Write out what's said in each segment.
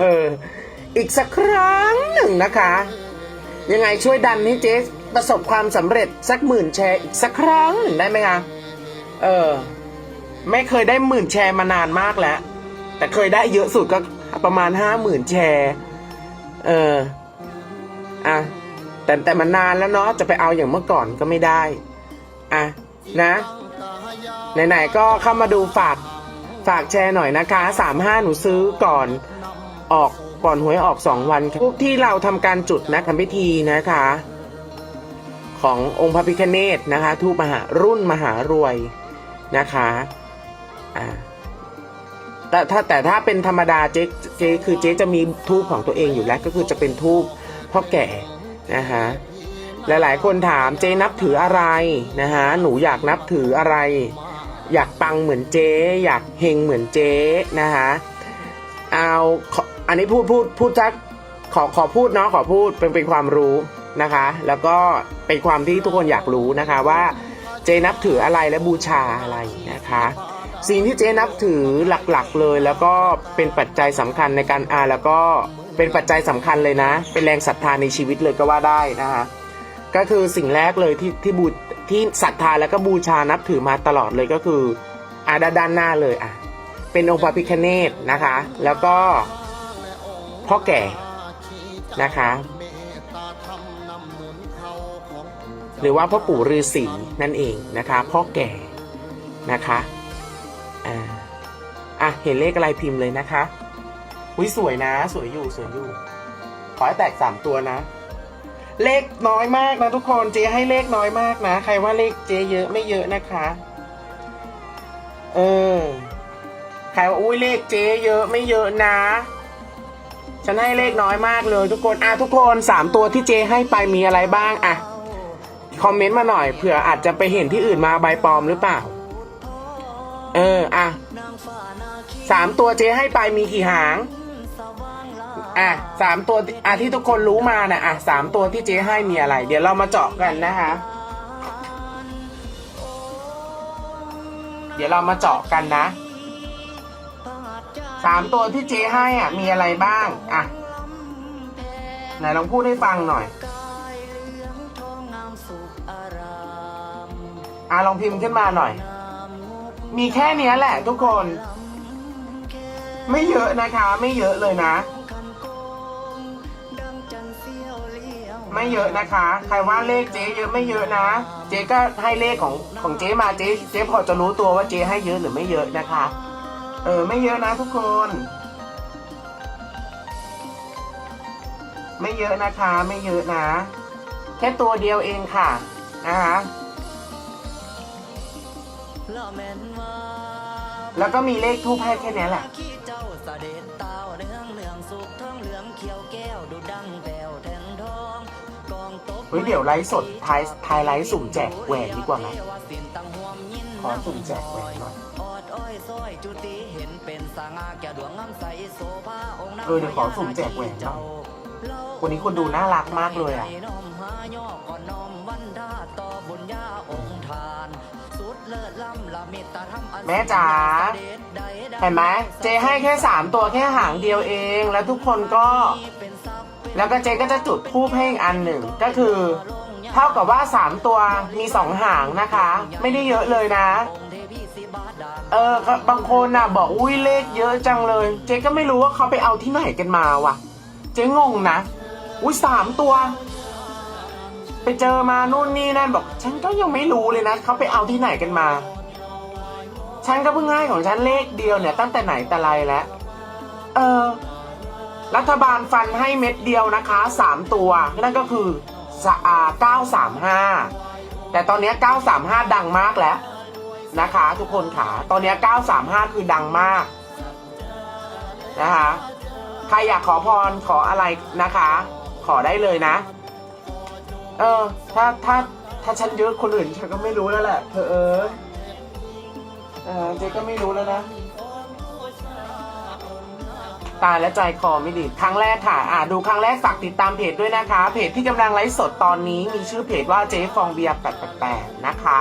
อออีกสักครั้งหนึ่งนะคะ ยังไงช่วยดันให้เจ๊ประสบความสำเร็จสักหมื่นแชร์อีกสักครั้งหนึ่งได้ไหมคะเออ ไม่เคยได้หมื่นแชร์มานานมากแล้ว แต่เคยได้เยอะสุดก็ประมาณห้าหมื่นแชร์เอออะแต่แต่มันนานแล้วเนาะจะไปเอาอย่างเมื่อก่อนก็ไม่ได้ อะนะไหนๆก็เข้ามาดูฝากฝากแชร์หน่อยนะคะสามห้าหนูซื้อก่อน ออกก่อนหวยออกสองวันค่ะพวกที่เราทำการจุดนะทำพิธีนะคะ ขององค์พระพิฆเนศนะคะทูปมหารุ่นมหารวยนะคะอ่าแต่ถ้าแต่ถ้าเป็นธรรมดาเจ๊เจ๊คือเจ๊จะมีทูปของตัวเองอยู่แล้วก็คือจะเป็นทูปพ่อแก่นะคะหลายๆ คนถามเจ๊นับถืออะไรนะคะหนูอยากนับถืออะไร อยากปังเหมือนเจ๊ อยากเฮงเหมือนเจ๊นะคะเอา อันนี้พูดพูดพูดจักขอขอพูดเนาะขอพูดเป็นเป็นความรู้นะคะ แล้วก็เป็นความที่ทุกคนอยากรู้นะคะว่าเจนับถืออะไรและบูชาอะไรนะคะ สิ่งที่เจนับถือหลักๆเลย แล้วก็เป็นปัจจัยสำคัญในการอ่านแล้วก็เป็นปัจจัยสำคัญเลยนะ เป็นแรงศรัทธาในชีวิตเลยก็ว่าได้นะคะก็คือสิ่งแรกเลยที่ที่บูที่ศรัทธาแล้วก็บูชานับถือมาตลอดเลยก็คืออาด้านด้านหน้าเลยอะเป็นองค์พระพิฆเนศนะคะ แล้วก็ พ่อแก่นะคะ หรือว่าพ่อปู่ฤาษีนั่นเองนะคะ พ่อแก่นะคะอ่าอะเห็นเลขอะไรพิมพ์เลยนะคะอุ้ยสวยนะ สวยอยู่สวยอยู่ขอให้แตกสามตัวนะ เลขน้อยมากนะทุกคนเจให้เลขน้อยมากนะ ใครว่าเลขเจเยอะไม่เยอะนะคะเออใครว่าอุ้ยเลขเจเยอะไม่เยอะนะ ฉันให้เลขน้อยมากเลยทุกคนอะทุกคนสามตัวที่เจให้ไปมีอะไรบ้างอะคอมเมนต์มาหน่อยเผื่ออาจจะไปเห็นที่อื่นมาใบปลอมหรือเปล่า เอออะสามตัวเจให้ไปมีกี่หางอะสามตัวอะที่ทุกคนรู้มานะอะสามตัวที่เจ๊ให้มีอะไร เดี๋ยวเรามาเจาะกันนะคะ เดี๋ยวเรามาเจาะกันนะ สามตัวที่เจ๊ให้อะ มีอะไรบ้างอะไหนลองพูดให้ฟังหน่อยอะลองพิมพ์ขึ้นมาหน่อย มีแค่นี้แหละทุกคน ไม่เยอะนะคะ ไม่เยอะเลยนะ ไม่เยอะนะคะ ใครว่าเลขเจ๊เยอะไม่เยอะนะ เจ๊ก็ให้เลขของของเจ๊มาเจ๊เจ๊พอจะรู้ตัวว่าเจ๊ให้เยอะหรือไม่เยอะนะคะ เออไม่เยอะนะทุกคน ไม่เยอะนะคะ ไม่เยอะนะ แค่ตัวเดียวเองค่ะ นะคะแล้วก็มีเลขทูปให้แค่นี้แหละเจ้าเสด็จเต้าเนืองเนืองสุขท้องเหลืองเขียวแก้วดูดังแววแทงทองกองตบเฮ้ยเดี๋ยวไลฟ์สดทายทายไลฟ์สุ่มแจกแหวนดีกว่าไหมขอสุ่มแจกแหวนหน่อย ออดอ้อยซอยจุติเห็นเป็นสง่าแก่ดวงงามใสโสภาองค์นางเออเดี๋ยวขอสุ่มแจกแหวนหน่อยวันนี้คนดูน่ารักมากเลยอะน้อมหาย่อก่อนน้อมวันดาต่อบุญญาองค์ทานสุดเลิศล้ำละเมตตาธรรมอันแม่จ๋าเด็ดใดดังเห็นไหมเจให้แค่สามตัวแค่หางเดียวเอง แล้วทุกคนก็เป็นทรัพย์เป็นแล้วก็เจก็จะจุดทูปให้อีกอันหนึ่งก็คือ เท่ากับว่าสามตัวมีสองหางนะคะ ไม่ได้เยอะเลยนะองค์ เออบางคนน่ะบอกอุ้ยเลขเยอะจังเลย เจ๊ก็ไม่รู้ว่าเขาไปเอาที่ไหนกันมาว่ะ เจ๊งงนะ อุ้ยสามตัว ไปเจอมานู่นนี่นั่นบอก ฉันก็ยังไม่รู้เลยนะเขาไปเอาที่ไหนกันมา ฉันก็เพิ่งให้ของฉันเลขเดียวเนี่ย ตั้งแต่ไหนแต่ไรแล้ว เออ รัฐบาลฟันให้เม็ดเดียวนะคะสามตัวนั่นก็คือสะอาเก้าสามห้าแต่ตอนนี้เก้าสามห้าดังมากแล้ว นะคะ ทุกคนค่ะ ตอนนี้เก้าสามห้าคือดังมาก นะคะ ใครอยากขอพรขออะไรนะคะ ขอได้เลยนะ เออ ถ้าถ้าถ้าฉันเยอะคนอื่นฉันก็ไม่รู้แล้วแหละ เธอเออเออเจ๊ก็ไม่รู้แล้วนะ ตายและใจคอไม่ดี ครั้งแรกค่ะ อ่าดูครั้งแรกฝากติดตามเพจด้วยนะคะ เพจที่กำลังไลฟ์สดตอนนี้มีชื่อเพจว่าเจ๊ฟองเบียร์888นะคะ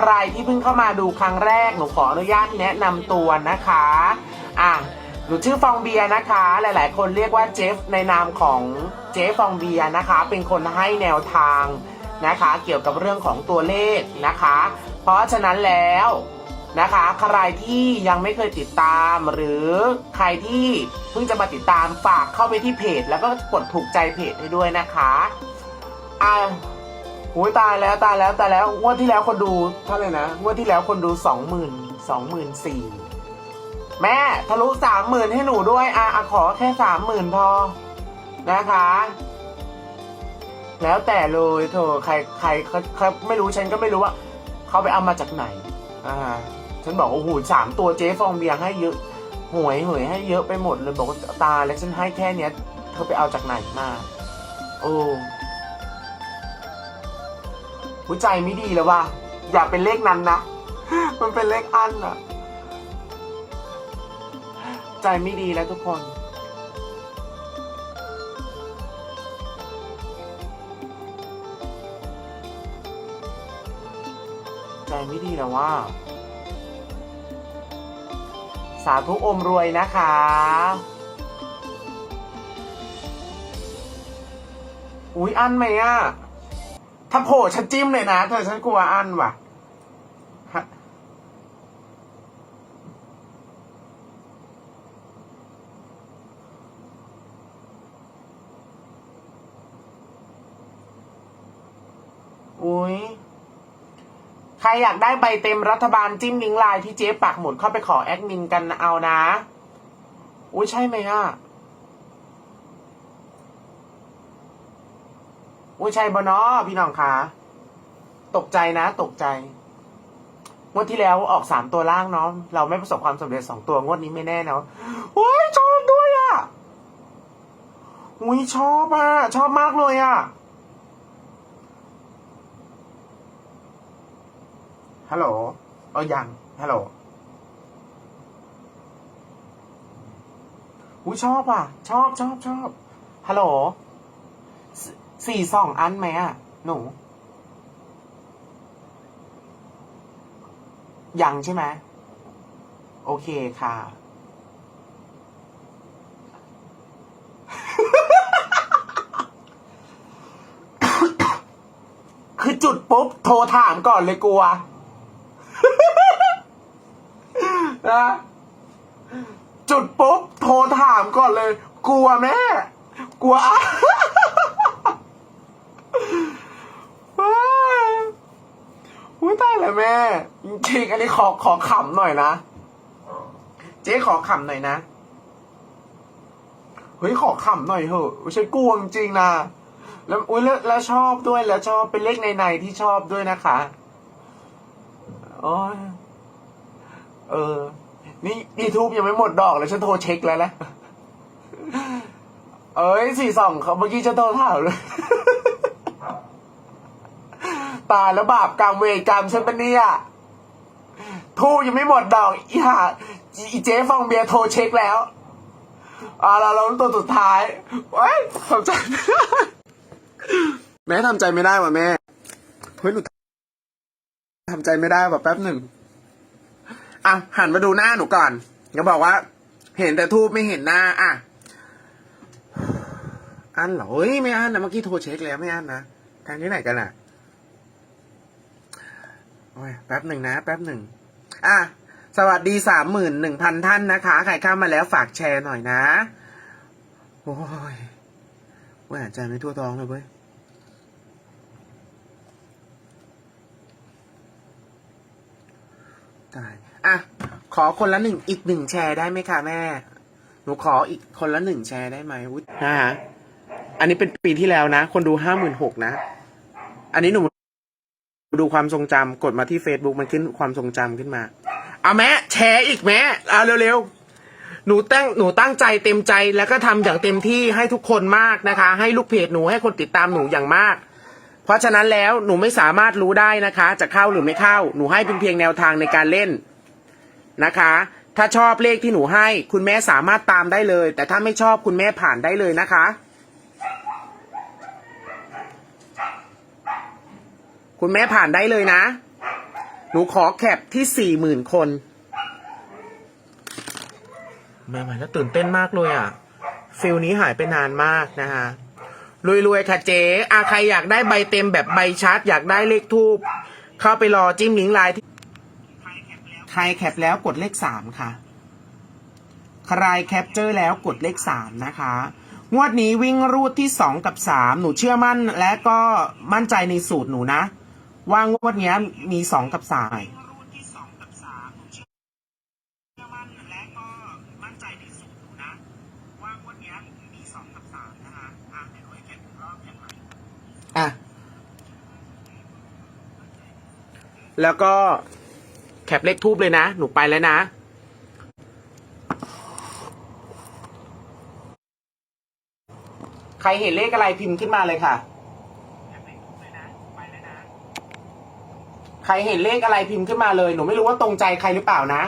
ใครที่เพิ่งเข้ามาดูครั้งแรกหนูขออนุญาตแนะนำตัวนะคะอะหนูชื่อฟองเบียร์นะคะ หลาย ๆ คนเรียกว่าเจฟในนามของเจฟฟองเบียร์นะคะ เป็นคนให้แนวทางนะคะ เกี่ยวกับเรื่องของตัวเลขนะคะ เพราะฉะนั้นแล้วนะคะใครที่ยังไม่เคยติดตาม หรือใครที่เพิ่งจะมาติดตามฝากเข้าไปที่เพจ แล้วก็กดถูกใจเพจให้ด้วยนะคะอ่า โอ้ยตายแล้วตายแล้วตายแล้วงวดที่แล้วคนดูเท่าไหร่นะงวดที่แล้วคนดูสองหมื่นสองหมื่นสี่แม่ทะลุสามหมื่นให้หนูด้วยอะอะขอแค่สามหมื่นพอนะคะ แล้วแต่เลยเธอใครใครเขาไม่รู้ฉันก็ไม่รู้ว่าเขาไปเอามาจากไหนอ่าฉันบอกโอ้โหสามตัวเจ๊ฟองเบียร์ให้เยอะหวยหวยให้เยอะไปหมดเลยบอกว่าตาแล้วฉันให้แค่เนี้ยเธอไปเอาจากไหนมาโอ้ หัวใจไม่ดีแล้วว่ะอย่าเป็นเลขนั้นนะ มันเป็นเลขอันอะใจไม่ดีแล้วทุกคน ใจไม่ดีแล้วว่า สาธุอมรวยนะคะอุ๊ยอันไหมอะ ถ้าโผล่ฉันจิ้มเลยนะเธอฉันกลัวอันว่ะอุ้ยใครอยากได้ใบเต็มรัฐบาลจิ้มลิงก์ไลน์ที่เจ๊ปักหมุดเข้าไปขอแอดมินกันเอานะ อุ้ยใช่ไหมอะ อุ้ยใช่บเนอพี่น้องคะตกใจนะ ตกใจ งวดที่แล้วออกสามตัวล่างเนาะเราไม่ประสบความสำเร็จสองตัวงวดนี้ไม่แน่เนาะโอ้ยชอบด้วยอะอุ้ยชอบอะชอบมากเลยอะฮัลโหลเออยังฮัลโหลอุ้ยชอบอะ ชอบชอบชอบฮัลโหล สี่สองอันไหมอะหนู ยังใช่ไหมโอเคค่ะ คือจุดปุ๊บ โทรถามก่อนเลยกลัวนะจุดปุ๊บ โทรถามก่อนเลย กลัวแม่ กลัวาย แม่ จริงๆอันนี้ขอขอขำหน่อยนะเจ๊ขอขำหน่อยนะเฮ้ยขอขำหน่อยเถอะไม่ใช่กลัวจริงนะแล้วอุ้ยแล้วแล้วชอบด้วยแล้วชอบเป็นเลขในในที่ชอบด้วยนะคะโอ้ยเออ นี่ยูทูบยังไม่หมดดอกเลยฉันโทรเช็คแล้วนะเอ้ยสี่สองเขาเมื่อกี้ฉันโทรถามเลย ตายแล้วบาปกรรมเวรกรรมฉันปะเนี่ยทูยังไม่หมดดอกอีห่าอีเจ๊ฟองเบียร์โทรเช็คแล้วอ่าเราเราตัวสุดท้ายเว้ยทำใจแม่ทำใจไม่ได้ว่ะแม่เฮ้ยหนูทำใจไม่ได้ว่ะแป๊บหนึ่งอะหันมาดูหน้าหนูก่อนอย่าบอกว่า เห็นแต่ทูบไม่เห็นหน้า อะอันเหรอเฮ้ยไม่อันนะเมื่อกี้โทรเช็คแล้วไม่อันนะทางที่ไหนกันอะ ยแป๊บหนึ่งนะ แป๊บหนึ่งอะสวัสดีสามหมื่นหนึ่งพันท่านนะคะ ใครเข้ามาแล้วฝากแชร์หน่อยนะ โอ้ยว่าหายใจไม่ทั่วท้องเลยเว้ยตายอะ ขอคนละหนึ่งอีกหนึ่งแชร์ได้ไหมคะแม่ หนูขออีกคนละหนึ่งแชร์ได้ไหมอุ๊ยนะฮะอันนี้เป็นปีที่แล้วนะ คนดูห้าหมื่นหกนะ อันนี้หนู ดูความทรงจำกดมาที่ Facebook มันขึ้นความทรงจำขึ้นมาเอาแม่แชร์อีกแม่เอาเร็วๆหนูตั้งหนูตั้งใจเต็มใจแล้วก็ทำอย่างเต็มที่ให้ทุกคนมากนะคะ ให้ลูกเพจหนูให้คนติดตามหนูอย่างมาก เพราะฉะนั้นแล้วหนูไม่สามารถรู้ได้นะคะ จะเข้าหรือไม่เข้า หนูให้เป็นเพียงแนวทางในการเล่นนะคะ ถ้าชอบเลขที่หนูให้ คุณแม่สามารถตามได้เลย แต่ถ้าไม่ชอบคุณแม่ผ่านได้เลยนะคะ คุณแม่ผ่านได้เลยนะ หนูขอแคปที่สี่หมื่นคนมาใหม่แล้วตื่นเต้นมากเลยอะฟิลนี้หายไปนานมากนะคะรวยๆ ค่ะเจ๊อาใครอยากได้ใบเต็มแบบใบชัด อยากได้เลขทูบเข้าไปรอจิ้มลิงก์ไลน์ที่ใครแคปแล้วกดเลขสามค่ะ ใครแคปเจอร์แล้วกดเลขสามนะคะ งวดนี้วิ่งรูดที่สองกับสามหนูเชื่อมั่นและก็มั่นใจในสูตรหนูนะ ว่างวดเนี้ยมีสองกับสามอะ แล้วก็แคปเลขทูบเลยนะ หนูไปแล้วนะใครเห็นเลขอะไรพิมพ์ขึ้นมาเลยค่ะ ใครเห็นเลขอะไรพิมพ์ขึ้นมาเลย หนูไม่รู้ว่าตรงใจใครหรือเปล่านะ